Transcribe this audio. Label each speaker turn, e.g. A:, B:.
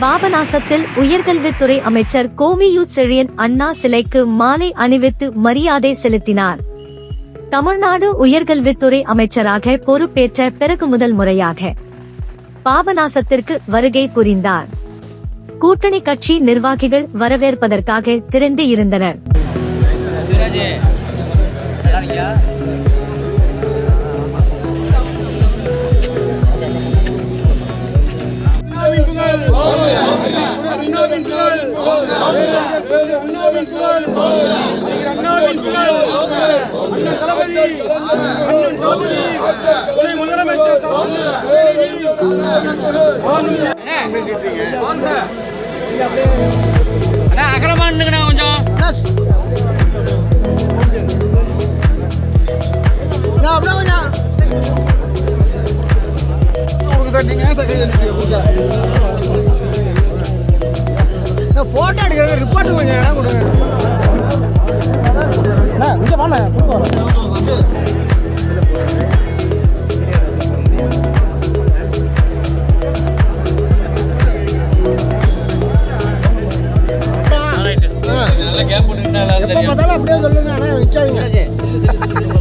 A: பாபநாசத்தில் உயர்கல்வித்துறை அமைச்சர் கோவியு செழியன் அண்ணா சிலைக்கு மாலை அணிவித்து மரியாதை செலுத்தினார். தமிழ்நாடு உயர்கல்வித்துறை அமைச்சராக பொறுப்பேற்ற பிறகு முதல் முறையாக பாபநாசத்திற்கு வருகை புரிந்தார். கூட்டணி கட்சி நிர்வாகிகள் வரவேற்பதற்காக திரண்டு இருந்தனர்
B: சிவராஜ் நல்லா இருக்கியா
C: போட்டோ எடுக்கிறது ரிப்போர்ட் கொஞ்சம் இடம் கொடுங்க. அண்ணா இங்கே வாண்ணே எப்போ பார்த்தாலும் அப்படியே சொல்லுங்க ஆனால் விற்காதீங்க